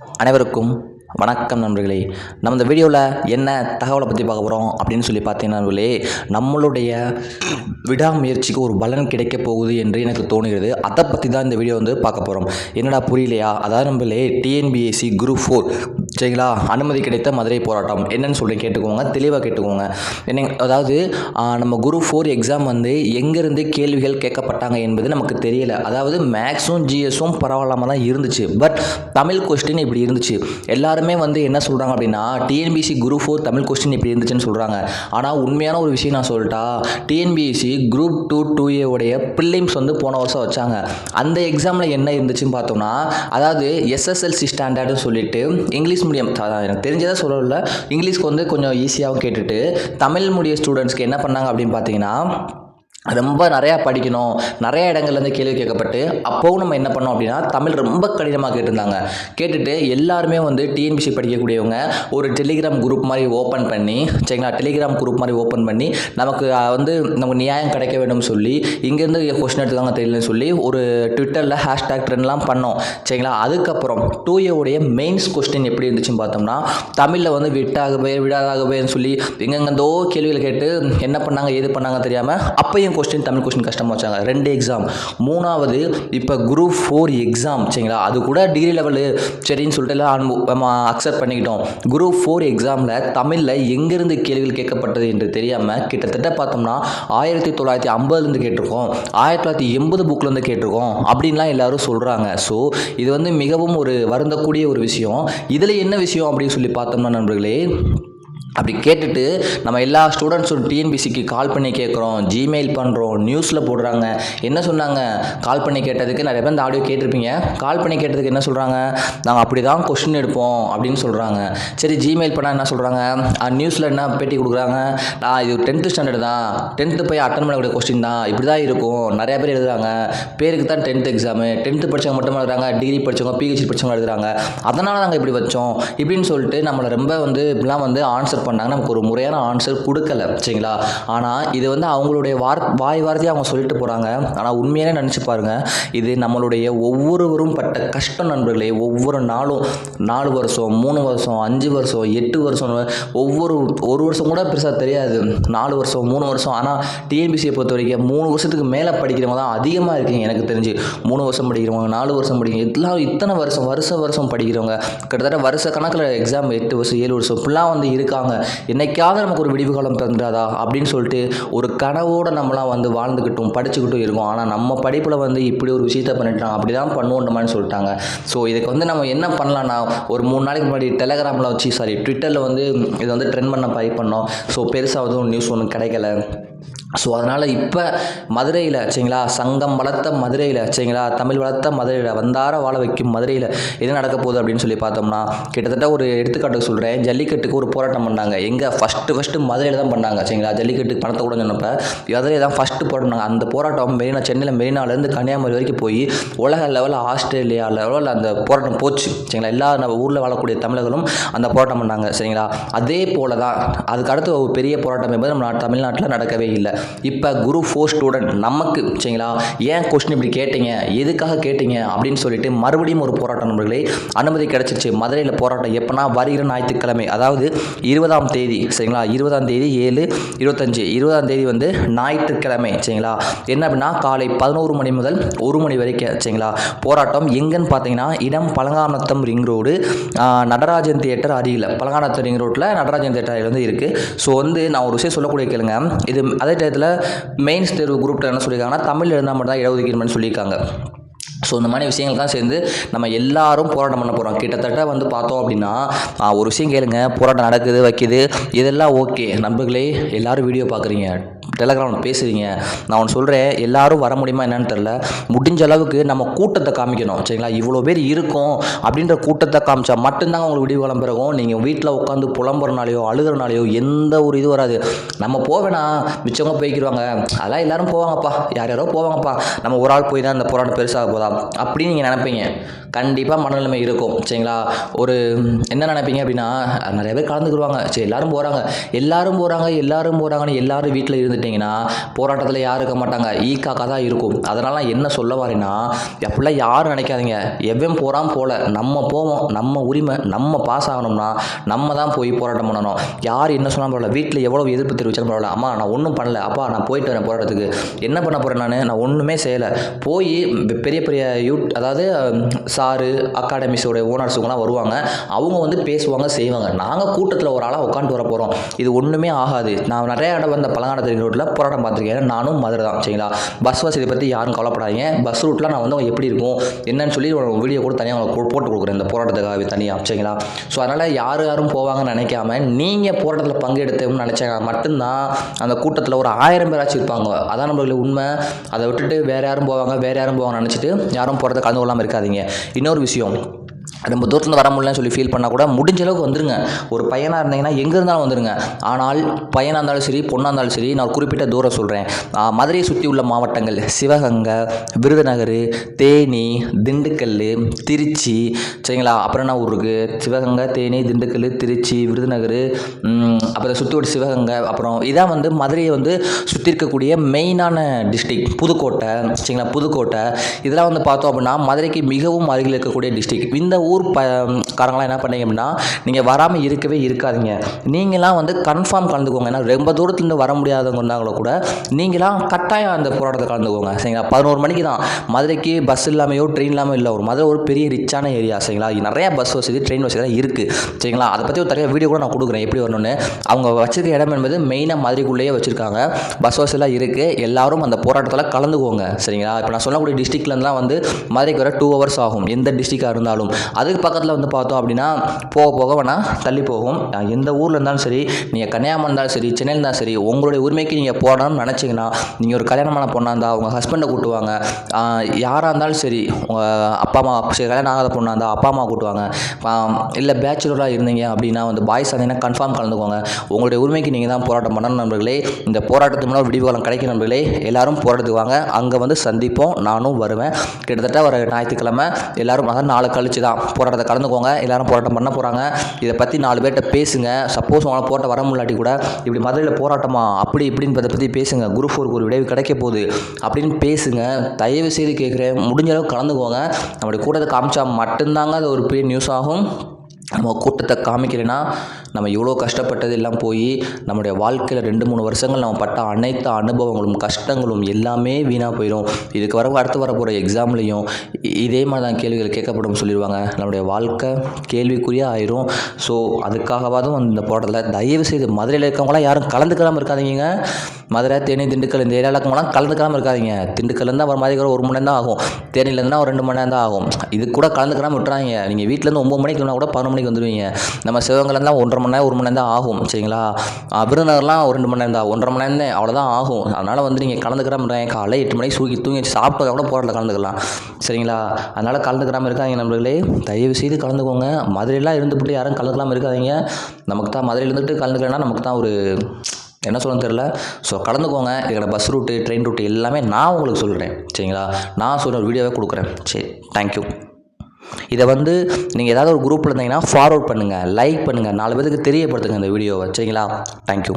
அனைவருக்கும் வணக்கம் நண்பர்களே. நம்ம இந்த வீடியோவில் என்ன தகவலை பற்றி பார்க்க போகிறோம் அப்படின்னு சொல்லி பார்த்தீங்கன்னா நண்பர்களே நம்மளுடைய விடாமுயற்சிக்கு ஒரு பலன் கிடைக்க போகுது என்று எனக்கு தோணுகிறது. அதை பற்றி தான் இந்த வீடியோ வந்து பார்க்க போகிறோம் என்னடா புரியலையா? அதாவது நம்மளே டிஎன்பிஎஸ்சி குரூப் ஃபோர் சரிங்களா? அனுமதி கிடைத்த மதுரை போராட்டம். என்னன்னு சொல்லி கேட்டுக்கோங்க. தெளிவாக கேட்டுக்கோங்க. என்ன அதாவது நம்ம குரூப் ஃபோர் எக்ஸாம் வந்து எங்கேருந்து கேள்விகள் கேட்கப்பட்டாங்க என்பது நமக்கு தெரியல. அதாவது மேக்ஸும் ஜிஎஸும் பரவாயில்லாமல் தான் இருந்துச்சு. பட் தமிழ் கொஸ்டின் இப்படி இருந்துச்சு. எல்லாரும் வந்து என்ன சொல்கிறாங்க அப்படின்னா TNPSC group four Tamil question இப்படி இருந்துச்சுன்னு சொல்கிறாங்க ஆனால் உண்மையான ஒரு விஷயம் நான் சொல்லிட்டா டிஎன்பிஎஸ்சி குரூப் டூ டூ ஏவுடைய பில்லிம்ஸ் வந்து போன வருஷம் வச்சாங்க. அந்த எக்ஸாமில் என்ன இருந்துச்சுன்னு பார்த்தோம்னா அதாவது எஸ்எஸ்எல்சி ஸ்டாண்டர்டுன்னு சொல்லிட்டு இங்கிலீஷ் மீடியம் எனக்கு தெரிஞ்சதை சொல்லல. இங்கிலீஷ்க்கு வந்து கொஞ்சம் ஈஸியாகவும் கேட்டுட்டு தமிழ் மீடியம் ஸ்டூடெண்ட்ஸ்க்கு என்ன பண்ணாங்க அப்படின்னு பார்த்தீங்கன்னா ரொம்ப நிறையா படிக்கணும். நிறைய இடங்கள்லேருந்து கேள்வி கேட்கப்பட்டு அப்போவும் நம்ம என்ன பண்ணோம் அப்படின்னா தமிழ் ரொம்ப கடினமாக கேட்டிருந்தாங்க. கேட்டுட்டு எல்லாருமே வந்து டிஎன்பிசி படிக்கக்கூடியவங்க ஒரு டெலிகிராம் குரூப் மாதிரி ஓப்பன் பண்ணி சரிங்களா? டெலிகிராம் குரூப் மாதிரி ஓப்பன் பண்ணி நமக்கு வந்து நமக்கு நியாயம் கிடைக்க வேண்டும் சொல்லி இங்கேருந்து கொஸ்டின் எடுத்துக்காங்க தெரியலன்னு சொல்லி ஒரு ட்விட்டரில் ஹேஷ்டேக் ட்ரெண்ட்லாம் பண்ணோம். சரிங்களா? அதுக்கப்புறம் டூ ஏவுடைய மெயின்ஸ் கொஸ்டின் எப்படி இருந்துச்சுன்னு பார்த்தோம்னா தமிழில் வந்து விட்டாகவே விடாதாகவேன்னு சொல்லி எங்கெங்கெந்தோ கேள்விகள் கேட்டு என்ன பண்ணாங்க ஏது பண்ணாங்க தெரியாமல் அப்பையும் கொஸ்டின் தமிழ் கொஸ்டின் கஷ்டமாக வச்சாங்க. ரெண்டு எக்ஸாம் மூணாவது இப்போ குரூப் ஃபோர் எக்ஸாம் சரிங்களா? அது கூட டிகிரி லெவலு சரின்னு சொல்லிட்டு எல்லாம் நம்ம அக்செப்ட் பண்ணிக்கிட்டோம். குரூப் ஃபோர் எக்ஸாமில் தமிழில் எங்கேருந்து கேள்விகள் கேட்கப்பட்டது என்று தெரியாமல் கிட்டத்தட்ட பார்த்தோம்னா ஆயிரத்தி தொள்ளாயிரத்தி ஐம்பதுலேருந்து கேட்டிருக்கோம். ஆயிரத்தி தொள்ளாயிரத்தி எண்பது புக்லேருந்து கேட்டிருக்கோம். அப்படின்லாம் எல்லாரும் சொல்கிறாங்க ஸோ இது வந்து மிகவும் ஒரு வருந்தக்கூடிய ஒரு விஷயம். இதில் என்ன விஷயம் அப்படின்னு சொல்லி பார்த்தோம்னா நண்பர்களே அப்படி கேட்டுட்டு நம்ம எல்லா ஸ்டூடெண்ட்ஸும் டிஎன்பிசிக்கு கால் பண்ணி கேட்குறோம் ஜிமெயில் பண்ணுறோம் நியூஸில் போடுறாங்க. என்ன சொன்னாங்க? கால் பண்ணி கேட்டதுக்கு நிறைய பேர் இந்த ஆடியோ கேட்டிருப்பீங்க. கால் பண்ணி கேட்டதுக்கு என்ன சொல்கிறாங்க நாங்கள் அப்படி தான் கொஷின் எடுப்போம் அப்படின்னு சொல்கிறாங்க சரி ஜிமெயில் பண்ணால் என்ன சொல்கிறாங்க நியூஸில் என்ன பேட்டி கொடுக்குறாங்க? நான் இது டென்த்து ஸ்டாண்டர்ட் தான். டென்த்து போய் அட்டன் பண்ணக்கூடிய கொஸ்டின் தான். இப்படி தான் இருக்கும். நிறைய பேர் எழுதுறாங்க. பேருக்கு தான் டென்த் எக்ஸாமு டென்த்து படித்தவங்க மட்டும் எழுதுறாங்க. டிகிரி படித்தவங்க பிஹெச்டி படித்தவங்க எழுதுறாங்க. அதனால் நாங்கள் இப்படி வச்சோம். இப்படின்னு சொல்லிட்டு நம்மளை ரொம்ப வந்து இப்படிலாம் வந்து ஆன்சர் பண்ணாங்க. நமக்கு ஒரு முறையான ஆன்சர் கொடுக்கல. சரிங்களா? ஆனால் இது வந்து அவங்களுடைய வார் வாய் வார்த்தையாக அவங்க சொல்லிட்டு போகிறாங்க ஆனால் உண்மையானே நினச்சி பாருங்க. இது நம்மளுடைய ஒவ்வொருவரும் பட்ட கஷ்டம் நண்பர்களே ஒவ்வொரு நாளும் நாலு வருஷம் மூணு வருஷம் அஞ்சு வருஷம் எட்டு வருஷம் ஒவ்வொரு ஒரு வருஷம் கூட பெருசாக தெரியாது. நாலு வருஷம் மூணு வருஷம். ஆனால் டிஎன்பிசியை பொறுத்த வரைக்கும் மூணு வருஷத்துக்கு மேலே படிக்கிறவங்க தான் அதிகமாக இருக்கீங்க எனக்கு தெரிஞ்சு. மூணு வருஷம் படிக்கிறவங்க நாலு வருஷம் படிக்கிறவங்க எல்லாம் இத்தனை வருஷம் வருஷம் வருஷம் படிக்கிறவங்க கிட்டத்தட்ட வருஷ கணக்கில் எக்ஸாம் எட்டு வருஷம் ஏழு வருஷம் இப்படிலாம் வந்து இருக்காங்க. என்னைக்காவது நமக்கு ஒரு விடிவு காலம் தந்துடாதா அப்படின்னு சொல்லிட்டு ஒரு கனவோடு நம்மலாம் வந்து வாழ்ந்துக்கிட்டும் படிச்சுக்கிட்டும் இருக்கும். ஆனால் நம்ம படிப்பில் வந்து இப்படி ஒரு விஷயத்த பண்ணிட்டோம் அப்படி தான் பண்ணுவோன்ற சொல்லிட்டாங்க. ஸோ இதுக்கு வந்து நம்ம என்ன பண்ணலாம்னா ஒரு மூணு நாளைக்கு முன்னாடி டெலகிராமில் வச்சு சாரி ட்விட்டரில் வந்து இதை வந்து ட்ரெண்ட் பண்ண ட்ரை பண்ணோம். ஸோ பெருசாக எதுவும் நியூஸ் ஒன்றும் கிடைக்கல. ஸோ அதனால் இப்போ மதுரையில் சரிங்களா சங்கம் வளர்த்த மதுரையில் சரிங்களா தமிழ் வளர்த்த மதுரையில் வந்தார வாழ வைக்கும் மதுரையில் எது நடக்க போகுது அப்படின்னு சொல்லி பார்த்தோம்னா கிட்டத்தட்ட ஒரு எடுத்துக்காட்டு சொல்கிறேன் ஜல்லிக்கட்டுக்கு ஒரு போராட்டம் பண்ணாங்க. எங்கே ஃபஸ்ட்டு ஃபஸ்ட்டு மதுரையில் தான் பண்ணாங்க. சரிங்களா? ஜல்லிக்கட்டுக்கு பணத்தை கூட சொன்னப்போ மதுரையை தான் ஃபஸ்ட்டு போடணும். அந்த போராட்டம் மெரினா சென்னையில் மெரினாலேருந்து கன்னியாகுமரி வரைக்கும் போய் உலக லெவலில் ஆஸ்திரேலியா லெவலில் அந்த போராட்டம் போச்சு. சரிங்களா? எல்லா நம்ம ஊரில் வாழக்கூடிய தமிழர்களும் அந்த போராட்டம் பண்ணாங்க. சரிங்களா? அதே போல தான் அதுக்கு அடுத்து ஒரு பெரிய போராட்டம் என்பது நம்ம தமிழ்நாட்டில் நடக்கவே இல்லை. இப்போ குரு ஃபோர் ஸ்டூடெண்ட் நமக்கு சரிங்களா? ஏன் கொஸ்டின் இப்படி கேட்டீங்க? எதுக்காக கேட்டீங்க? அப்படின்னு சொல்லிட்டு மறுபடியும் ஒரு போராட்டம் நண்பர்களே அனுமதி கிடைச்சிருச்சு. மதுரையில் போராட்டம் எப்போனா வருகிற ஞாயிற்றுக்கிழமை அதாவது இருபதாம் தேதி சரிங்களா? இருபதாம் தேதி ஏழு இருபத்தஞ்சு. இருபதாம் தேதி வந்து ஞாயிற்றுக்கிழமை சரிங்களா? என்ன அப்படின்னா காலை பதினோரு மணி முதல் ஒரு மணி வரைக்கும் சரிங்களா? போராட்டம் எங்கன்னு பார்த்தீங்கன்னா இடம் Palanganatham ring road Natarajan theatre அருகில். பழங்கானத்தம் ரிங் ரோட்டில் நடராஜன் தியேட்டர் வந்து இருக்குது ஸோ வந்து நான் ஒரு விஷயம் சொல்லக்கூடிய கேளுங்க. இது அதே டயத்தில் மெயின்ஸ் தேர்வு குரூப்பில் என்ன சொல்லியிருக்காங்கன்னா தமிழ் இருந்தால் மட்டும் தான் இடஒதுக்கீடு சொல்லியிருக்காங்க ஸோ இந்த மாதிரி விஷயங்கள்லாம் சேர்ந்து நம்ம எல்லாரும் போராட்டம் பண்ண போகிறோம் கிட்டத்தட்ட வந்து பார்த்தோம் அப்படின்னா ஒரு விஷயம் கேளுங்க. போராட்டம் நடக்குது வைக்குது. இதெல்லாம் ஓகே. நண்பர்களே எல்லாரும் வீடியோ பார்க்குறீங்க. டெலகிராமில் பேசுகிறீங்க நான் ஒன்று சொல்கிறேன் எல்லாரும் வர முடியுமா என்னன்னு தெரில முடிஞ்ச அளவுக்கு நம்ம கூட்டத்தை காமிக்கணும். சரிங்களா? இவ்வளோ பேர் இருக்கும் அப்படின்ற கூட்டத்தை காமிச்சா மட்டும்தாங்க உங்களுக்கு விடிவு காலம் நீங்கள் வீட்டில் உட்காந்து புலம்புறனாலையோ அழுகிறனாலையோ எந்த ஒரு இது வராது. நம்ம போவேனா? மிச்சவங்க போய்க்கிடுவாங்க அதெல்லாம் எல்லாரும் போவாங்கப்பா. யார் யாரோ போவாங்கப்பா. நம்ம ஒரு ஆள் போய் தான் இந்த போராட்டம் பெருசாக போதா அப்படின்னு நீங்கள் நினைப்பீங்க. கண்டிப்பாக மனநிலைமை இருக்கும். சரிங்களா? ஒரு என்ன நினைப்பீங்க அப்படின்னா நிறைய பேர் கலந்துக்குருவாங்க. சரி எல்லாரும் போகிறாங்க எல்லாரும் போகிறாங்க எல்லாரும் போகிறாங்கன்னு எல்லாரும் வீட்டில் இருந்துட்டிங்கன்னா போராட்டத்தில் யாரும் இருக்க மாட்டாங்க. ஈக்காக்கா தான் இருக்கும். அதனால் நான் என்ன சொல்ல வரேன்னா அப்படிலாம் யாரும் நினைக்காதீங்க. எவன் போகிறான் போல. நம்ம போவோம். நம்ம உரிமை நம்ம பாஸ் ஆகணும்னா நம்ம தான் போய் போராட்டம் பண்ணணும். யார் என்ன சொன்னால் பரவாயில்ல. வீட்டில் எவ்வளோ எதிர்ப்பு தெரிவிச்சாலும் பரவாயில்ல. அம்மா நான் ஒன்றும் பண்ணல. அப்பா நான் போயிட்டு வரேன் போராட்டத்துக்கு. என்ன பண்ண போகிறேன் நான்? நான் ஒன்றுமே செய்யலை. போய் பெரிய பெரிய யூட் அதாவது சாரு அகாடமிஸோட ஓனர்ஸுங்கலாம் வருவாங்க. அவங்க வந்து பேசுவாங்க செய்வாங்க. நாங்கள் கூட்டத்தில் ஒரு ஆளாக உட்காந்து வர போகிறோம் இது ஒன்றுமே ஆகாது. நான் நிறைய இடம் வந்த பழங்கானத்தறி ரோட்டில் போராட்டம் பார்த்துருக்கேன். நானும் மதுரை தான் சரிங்களா? பஸ் வசதி பற்றி யாரும் கவலைப்படாதீங்க. பஸ் ரூட்டில் நான் வந்து அவங்க எப்படி இருக்கும் என்னன்னு சொல்லி ஒரு வீடியோ கூட தனியாக அவங்க போட்டு கொடுக்குறேன். இந்த போராட்டத்துக்காகவே தனியாக சரிங்களா? ஸோ அதனால் யார் யாரும் போவாங்கன்னு நினைக்காம நீங்கள் போராட்டத்தில் பங்கெடுத்தோம்னு நினச்சாங்க மட்டும்தான் அந்த கூட்டத்தில் ஒரு ஆயிரம் பேராச்சும் இருப்பாங்க. அதான் நம்மளுக்கு உண்மை. அதை விட்டுட்டு வேறு யாரும் போவாங்க வேறு யாரும் போவாங்க நினச்சிட்டு யாரும் போகிறத கலந்து கொள்ளாமல் இருக்காதீங்க. இன்னொரு விஷயம் ரொம்ப தூரத்துலேருந்து வர முடியலன்னு சொல்லி ஃபீல் பண்ணால் கூட முடிஞ்ச அளவுக்கு வந்துருங்க. ஒரு பையனாக இருந்தீங்கன்னா எங்கே இருந்தாலும் வந்துருங்க. ஆனால் பையனாக இருந்தாலும் சரி பொண்ணாக இருந்தாலும் சரி நான் ஒரு குறிப்பிட்ட தூரம் சொல்கிறேன் மதுரையை சுற்றி உள்ள மாவட்டங்கள் சிவகங்கை விருதுநகர் தேனி திண்டுக்கல் திருச்சி சரிங்களா? அப்புறம் என்ன ஊருக்கு சிவகங்கை தேனி திண்டுக்கல் திருச்சி விருதுநகர் அப்புறம் சுற்றி ஒரு சிவகங்கை அப்புறம் இதான் வந்து மதுரையை வந்து சுற்றி இருக்கக்கூடிய மெயினான டிஸ்ட்ரிக் புதுக்கோட்டை சரிங்களா? புதுக்கோட்டை. இதெல்லாம் வந்து பார்த்தோம் அப்படின்னா மதுரைக்கு மிகவும் அருகில் இருக்கக்கூடிய டிஸ்ட்ரிக் இந்த ஊர் ப காரங்களாம் என்ன பண்ணீங்க அப்படின்னா நீங்கள் வராமல் இருக்கவே இருக்காதீங்க. நீங்களாம் வந்து கன்ஃபார்ம் கலந்துக்கோங்க. ஏன்னா ரொம்ப தூரத்துலேருந்து வர முடியாதவங்க இருந்தாங்களோ கூட நீங்களாம் கட்டாயம் அந்த போராட்டத்தை கலந்துக்கோங்க. சரிங்களா? பதினோரு மணிக்கு தான். மதுரைக்கு பஸ் இல்லாமையோ ட்ரெயின் இல்லாமல் இல்லை. ஒரு மதுரை ஒரு பெரிய ரிச்சான ஏரியா சரிங்களா? நிறைய பஸ் வசதி ட்ரெயின் வசதி தான் இருக்குது சரிங்களா? அதை பற்றி ஒரு தனியாக வீடியோ கூட நான் கொடுக்குறேன். எப்படி வரணும்னு? அவங்க வச்சிருக்க இடம் என்பது மெயினாக மதுரைக்குள்ளேயே வச்சுருக்காங்க. பஸ் வசதிலாம் இருக்குது எல்லாரும் அந்த போராட்டத்தில் கலந்துக்கோங்க. சரிங்களா? இப்போ நான் சொல்லக்கூடிய டிஸ்ட்ரிக்ட்லேருந்துலாம் வந்து மதுரைக்கு வர டூ ஹவர்ஸ் ஆகும். எந்த டிஸ்ட்ரிக்டாக இருந்தாலும். அதுக்கு பக்கத்தில் வந்து பார்த்தோம் அப்படின்னா போக போக வேணால் தள்ளி போகும். எந்த ஊரில் இருந்தாலும் சரி நீங்கள் கன்னியாகுமரி இருந்தாலும் சரி சென்னையில் இருந்தாலும் சரி உங்களுடைய உரிமைக்கு நீங்கள் போடணும்னு நினச்சிங்கன்னா நீங்கள் ஒரு கல்யாணமான பொண்ணாக இருந்தால் உங்கள் ஹஸ்பண்டை கூட்டுவாங்க. யாராக இருந்தாலும் சரி உங்கள் அப்பா அம்மா சரி கல்யாணம் ஆகாத பொண்ணாக இருந்தால் அப்பா அம்மா கூட்டுவாங்க. இல்லை பேச்சுலராக இருந்தீங்க அப்படின்னா வந்து பாய்ஸ் இருந்தீங்கன்னா கன்ஃபார்ம் கலந்துக்கோங்க. உங்களுடைய உரிமைக்கு நீங்கள் தான் போராட்டம் பண்ணணும் நண்பர்களே. இந்த போராட்டத்துக்கு முன்னால் விடிவுகாலம் கிடைக்கும் நண்பர்களே. எல்லாரும் போராட்டத்துக்கு வாங்க அங்கே வந்து சந்திப்போம். நானும் வருவேன். கிட்டத்தட்ட ஒரு ஞாயிற்றுக்கிழமை எல்லாரும் அதான் நாளை கழிச்சு தான் போராட்டத்தை கலந்துக்கோங்க எல்லாரும் போராட்டம் பண்ண போகிறாங்க இதை பற்றி நாலு பேர்கிட்ட பேசுங்க. சப்போஸ் உங்களால் போராட்டம் வர முடியாட்டி கூட இப்படி மதுரையில் போராட்டமா? அப்படி இப்படின்னு அதை பற்றி பேசுங்க. குரூப் ஃபோருக்கு ஒரு விளைவு கிடைக்க போகுது. அப்படின்னு பேசுங்க. தயவு செய்து கேட்குறேன். முடிஞ்ச அளவுக்கு கலந்துக்கோங்க. நம்மளுடைய கூட்டத்தை காமிச்சா மட்டும்தாங்க அது ஒரு பெரிய நியூஸ் ஆகும். நம்ம கூட்டத்தை காமிக்கலைன்னா நம்ம இவ்வளோ கஷ்டப்பட்டது எல்லாம் போய் நம்முடைய வாழ்க்கையில் ரெண்டு மூணு வருஷங்கள் நம்ம பட்ட அனைத்து அனுபவங்களும் கஷ்டங்களும் எல்லாமே வீணாக போயிடும் இதுக்கு வர அடுத்து வரப்போகிற எக்ஸாம்லேயும் இதே மாதிரி தான் கேள்விகள் கேட்கப்படும் சொல்லிடுவாங்க. நம்முடைய வாழ்க்கை கேள்விக்குரிய ஆயிரும். ஸோ அதுக்காகவாதும் இந்த போராட்டத்தில் தயவு செய்து மதுரையில் இருக்கவங்களாம் யாரும் கலந்துக்காமல் இருக்காதீங்க. மதுரை தேனி திண்டுக்கல் இந்த ஏரியாவில் இருக்கவங்களாம் கலந்துக்காமல் இருக்காதீங்க திண்டுக்கல்லேருந்து ஒரு மாதிரி ஒரு மணி நேரம் தான் ஆகும். தேனியிலேருந்துனா ஒரு ரெண்டு மணி நேரம் தான் ஆகும். இது கூட கலந்துக்காமல் விட்டுறாங்க நீங்கள் வீட்டிலேருந்து ஒம்பது மணிக்கு வந்தால் கூட பதினொன்று மணிக்கு வந்துடுவீங்க நம்ம சிவகங்கைலேருந்து ஒன்றரை மணி மணி நேரம் ஒரு மணி நேரம் தான் ஆகும் சரிங்களா? விருந்தினர்லாம் ஒரு ரெண்டு மணி நேரம் தான் ஒன்றரை மணி நேரம் தான் அவ்வளோதான் ஆகும். அதனால் வந்து நீங்கள் கலந்துக்கிறாம காலையில் எட்டு மணிக்கு சூக்கி தூங்கி சாப்பிட்டதை கூட போராட்டில் கலந்துக்கலாம் சரிங்களா? அதனால் கலந்துக்கிறாமல் இருக்காங்க நண்பர்களே. தயவு செய்து கலந்துக்கோங்க. மதுரையெல்லாம் இருந்துபிட்டு யாரும் கலந்துக்கலாமல் இருக்காதீங்க. நமக்கு தான் மதுரையில் இருந்துட்டு கலந்துக்கலன்னா நமக்கு தான் ஒரு என்ன சொல்லணும் தெரில ஸோ கலந்துக்கோங்க. இதுக்கான பஸ் ரூட்டு ட்ரெயின் ரூட்டு எல்லாமே நான் உங்களுக்கு சொல்கிறேன் சரிங்களா? நான் சொல்கிற வீடியோவே கொடுக்குறேன். சரி தேங்க்யூ இதை வந்து நீங்கள் ஏதாவது ஒரு குரூப்பில் இருந்தீங்கன்னா ஃபார்வர்ட் பண்ணுங்கள் லைக் பண்ணுங்கள் நாலு பேருக்கு தெரியப்படுத்துங்க இந்த வீடியோவை சரிங்களா? தேங்க்யூ